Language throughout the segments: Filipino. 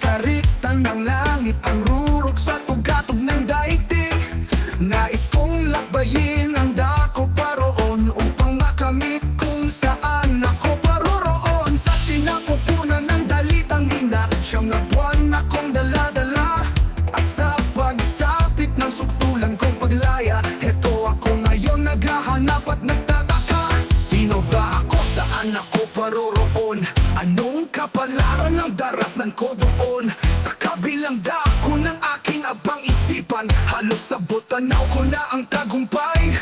Taritan ng langit Ang rurok sa tugatog ng daigdig. Nais kong lakbayin ang dako paroon Upang makamit kung saan ako paroroon. Sa sinapupunan ng dalitang ina Siyang na buwan akong daladala. At sa pagsapit ng suktulan kong paglaya Heto ako ngayon naghahanap at nagtatanggap ngayon Sa kabilang dako ng aking abang isipan Halos sa botanaw ko na ang tagumpay.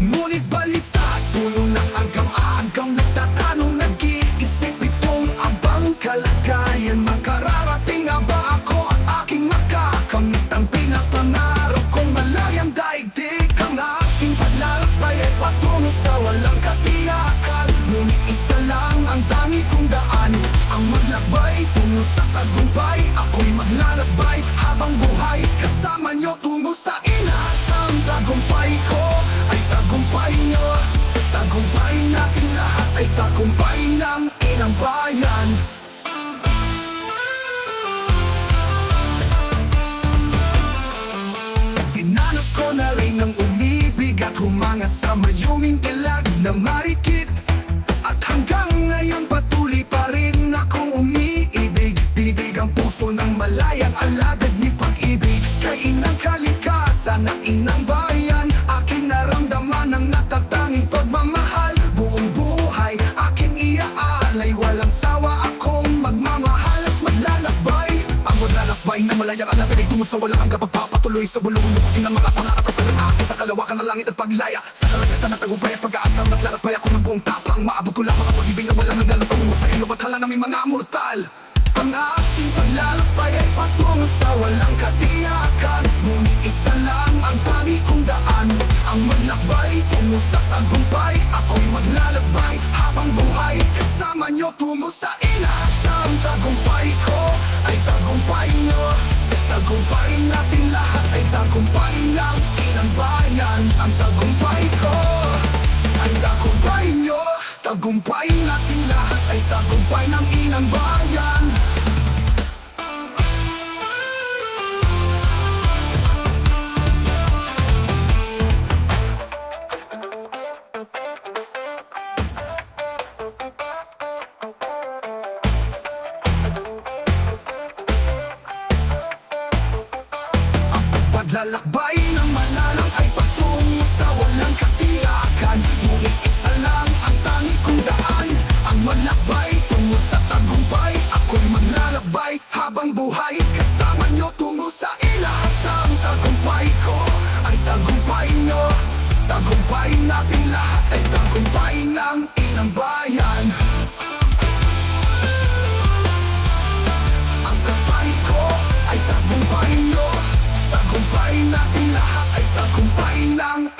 Ngunit balisa at puno ng agam-agam Nagtatanong, nag-iisip itong abang kalagayan. Magkararating nga ba ako ang aking makakamit Ang pinapangarap kong malayang daigdig? Ang aking paglalakbay ay patungo sa walang katil sa tagumpay Ako'y maglalakbay habang buhay. Kasama nyo tungo sa inasang tagumpay ko Ay tagumpay nyo. Tagumpay natin lahat ay tagumpay ng inang bayan. Dinanas ko na rin ang umibig at humanga sa mayuming dilag na marikit puso ng malayang alagad ni pag-ibig. Kay inang kalikasan ng inang bayan. Aking naramdaman ang natatanging pagmamahal. Buong buhay aking iaalay. Walang sawa akong magmamahal. At maglalakbay Ang maglalakbay na malayang alagad tungo sa walang hanggang pagpapatuloy Sa bulong ng mga pangarap at pag-asa Sa kalawakan ng langit at paglaya. Sa karagatan ng tagumpay at pag-asa Naglalakbay ako ng buong tapang. Maabot ko lamang ang pag-ibig na walang Tungo sa ilo at hala naming mga mortal tagumpay Ako'y maglalakbay habang buhay Kasama nyo tungo sa inaasang tagumpay ko Ay tagumpay nyo. Tagumpay natin lahat ay tagumpay ng inang bayan. Ang tagumpay ko ay tagumpay nyo. Tagumpay natin lahat ay tagumpay ng inang bayan Paglalakbay ng malalang ay patungo sa walang katiyakan. Ngunit isa lang ang tangi kong daan. Ang malakbay tungo sa tagumpay. Ako'y maglalakbay habang buhay. Kasama nyo tungo sa inaasang tagumpay ko. Ay tagumpay nyo Tagumpay natin lahat tagumpay ng